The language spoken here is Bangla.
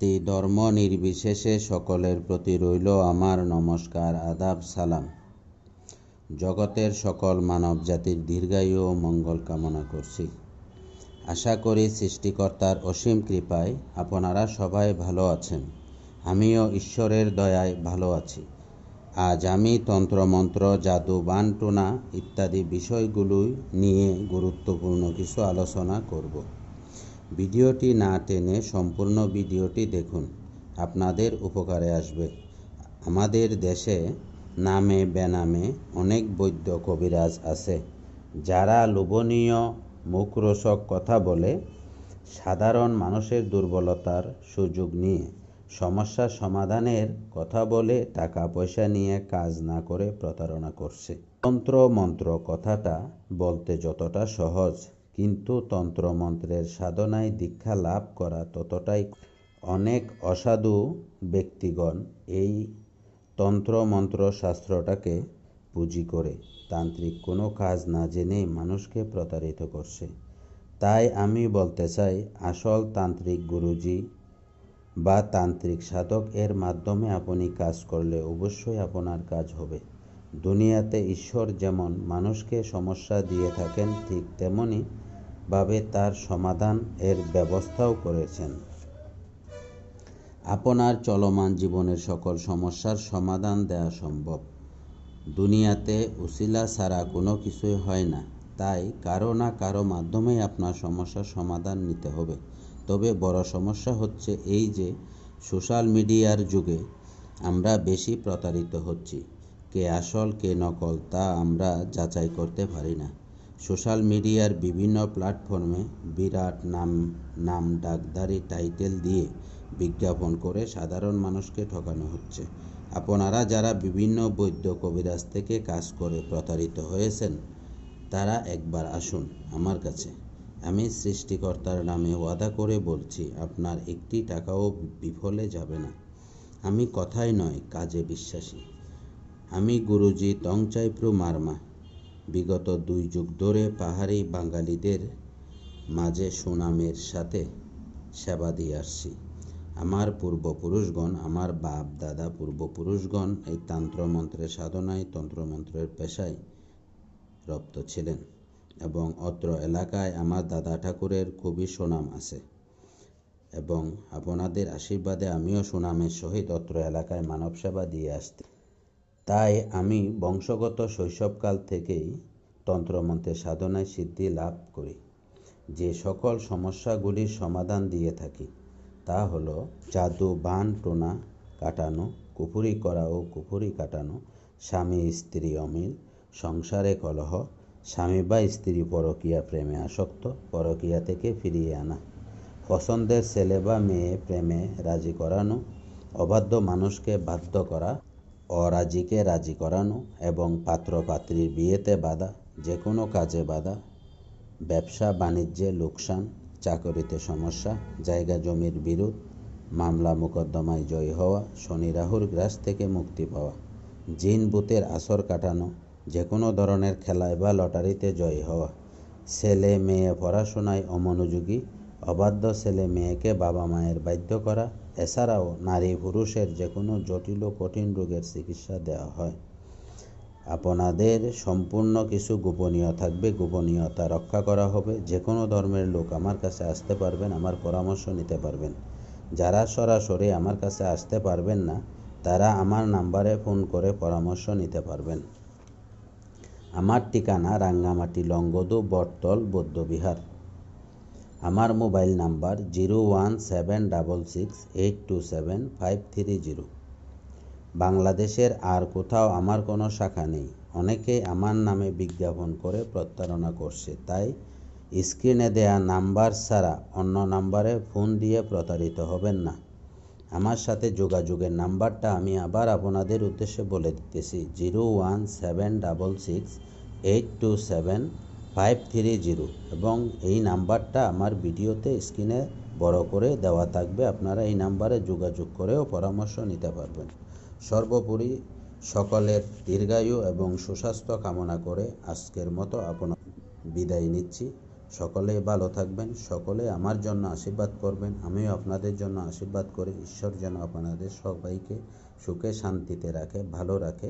জাতি ধর্ম নির্বিশেষে সকলের প্রতি রইল আমার নমস্কার, আদাব, সালাম। জগতের সকল মানব জাতির দীর্ঘায়ু ও মঙ্গল কামনা করছি। আশা করি সৃষ্টিকর্তার অসীম কৃপায় আপনারা সবাই ভালো আছেন। আমিও ঈশ্বরের দয়ায় ভালো আছি। আজ আমি তন্ত্রমন্ত্র, জাদু বানটুনা ইত্যাদি বিষয়গুলোই নিয়ে গুরুত্বপূর্ণ কিছু আলোচনা করব। ভিডিওটি না টেনে সম্পূর্ণ ভিডিওটি দেখুন। আপনাদের উপকারে আসবে। আমাদের দেশে নামে বেনামে অনেক বৈদ্য কবিরাজ আছে। যারা লোভনীয়, মুখরোচক কথা বলে, সাধারণ মানুষের দুর্বলতার সুযোগ নিয়ে সমস্যা সমাধানের কথা বলে টাকা পয়সা নিয়ে কাজ না করে প্রতারণা করছে। তন্ত্র মন্ত্র কথাটা বলতে যতটা সহজ। কিন্তু তন্ত্রমন্ত্রের সাধনায় দীক্ষা লাভ করা ততটাই অনেক অসাধু ব্যক্তিগণ এই তন্ত্রমন্ত্র শাস্ত্রটাকে পুঁজি করে তান্ত্রিক কোনো কাজ না জেনেই মানুষকে প্রতারিত করছে। তাই আমি বলতে চাই, আসল তান্ত্রিক গুরুজি বা তান্ত্রিক সাধক এর মাধ্যমে আপনি কাজ করলে অবশ্যই আপনার কাজ হবে। দুনিয়াতে ঈশ্বর যেমন মানুষকে সমস্যা দিয়ে থাকেন ঠিক তেমনি ভাবে তার সমাধান এর ব্যবস্থাও করেছেন। আপনার চলমান জীবনের সকল সমস্যার সমাধান দেওয়া সম্ভব। দুনিয়াতে উসিলা ছাড়া কোনো কিছুই হয় না। তাই কারও না কারও মাধ্যমেই আপনার সমস্যার সমাধান নিতে হবে। তবে বড় সমস্যা হচ্ছে এই যে, সোশ্যাল মিডিয়ার যুগে আমরা বেশি প্রতারিত হচ্ছি। কে আসল, কে নকল তা আমরা যাচাই করতে পারি না। সোশ্যাল মিডিয়ার বিভিন্ন প্ল্যাটফর্মে বিরাট নাম নাম ডাকদারি টাইটেল দিয়ে বিজ্ঞাপন করে সাধারণ মানুষকে ঠকানো হচ্ছে। আপনারা যারা বিভিন্ন বৈদ্য কবিরাজ থেকে কাজ করে প্রতারিত হয়েছেন, তারা একবার আসুন আমার কাছে। আমি সৃষ্টিকর্তার নামে ওয়াদা করে বলছি, আপনার একটি টাকাও বিফলে যাবে না। আমি কথাই নয়, কাজে বিশ্বাসী। আমি গুরুজি তংচাইপ্রু মারমা। বিগত দুই যুগ ধরে পাহাড়ি বাঙালিদের মাঝে সুনামের সাথে সেবা দিয়ে আসছি। আমার পূর্বপুরুষগণ, আমার বাপ, দাদা পূর্বপুরুষগণ এই তন্ত্রমন্ত্রের সাধনায়, তন্ত্রমন্ত্রের পেশায় রপ্ত ছিলেন এবং অত্র এলাকায় আমার দাদা ঠাকুরের খুবই সুনাম আছে এবং আপনাদের আশীর্বাদে আমিও সুনামের সহিত অত্র এলাকায় মানব সেবা দিয়ে আসতে তাই আমি বংশগত শৈশবকাল থেকেই তন্ত্রমন্ত্রের সাধনায় সিদ্ধি লাভ করি। যে সকল সমস্যাগুলির সমাধান দিয়ে থাকি, তা হলো জাদু, বান, টোনা কাটানো, কুফুরি করা ও কুফুরি কাটানো, স্বামী, স্ত্রী, অমিল, সংসারে কলহ, স্বামী বা স্ত্রী পরকীয়া প্রেমে আসক্ত, পরকীয়া থেকে ফিরিয়ে আনা, পছন্দের ছেলে বা মেয়ে প্রেমে রাজি করানো, অবাধ্য মানুষকে বাধ্য করা অরাজিকে রাজি করানো এবং পাত্র পাত্রীর বিয়েতে বাধা যে কোনো কাজে বাধা, ব্যবসা, বাণিজ্যে লোকসান, চাকরিতে সমস্যা, জায়গা জমির বিরোধ, মামলা মোকদ্দমায় জয়ী হওয়া, শনি রাহুর গ্রাস থেকে মুক্তি পাওয়া, জিন বুথের আসর কাটানো যে কোনো ধরনের খেলায় বা লটারিতে জয়ী হওয়া ছেলে মেয়ে পড়াশোনায় অমনোযোগী, অবাধ্য ছেলে মেয়েকে বাবা মায়ের বাধ্য করা এছাড়াও নারী পুরুষের যে কোনো জটিল ও কঠিন রোগের চিকিৎসা দেওয়া হয়। আপনাদের সম্পূর্ণ কিছু গোপনীয় থাকবে, গোপনীয়তা রক্ষা করা হবে। যে কোনো ধর্মের লোক আমার কাছে আসতে পারবেন, আমার পরামর্শ নিতে পারবেন। যারা সরাসরি আমার কাছে আসতে পারবেন না, তারা আমার নাম্বারে ফোন করে পরামর্শ নিতে পারবেন। আমার ঠিকানা রাঙ্গামাটি লঙ্গদু বটতল, বৌদ্ধবিহার। আমার mobile number zero one seven double six eight two seven five three zero. বাংলাদেশের আর কোথাও আমার কোনো শাখা নেই। অনেকেই আমার নামে বিজ্ঞাপন করে প্রতারণা করছে। তাই স্ক্রিনে দেয়া নাম্বার ছাড়া অন্য নাম্বারে ফোন দিয়ে প্রতারিত হবেন না। আমার সাথে যোগাযোগের নাম্বারটা আমি আবার আপনাদের উদ্দেশ্যে বলে দিতেছি। Zero one seven double six eight two seven five three zero এবং এই নাম্বারটা আমার ভিডিওতে স্ক্রিনে বড় করে দেওয়া থাকবে। আপনারা এই নাম্বারে যোগাযোগ করেও পরামর্শ নিতে পারবেন। সর্বোপরি সকলের দীর্ঘায়ু এবং সুস্বাস্থ্য কামনা করে আজকের মতো আপনার বিদায় নিচ্ছি। সকলেই ভালো থাকবেন, সকলে আমার জন্য আশীর্বাদ করবেন, আমিও আপনাদের জন্য আশীর্বাদ করি। ঈশ্বর যেন আপনাদের সবাইকে সুখে শান্তিতে রাখে, ভালো রাখে।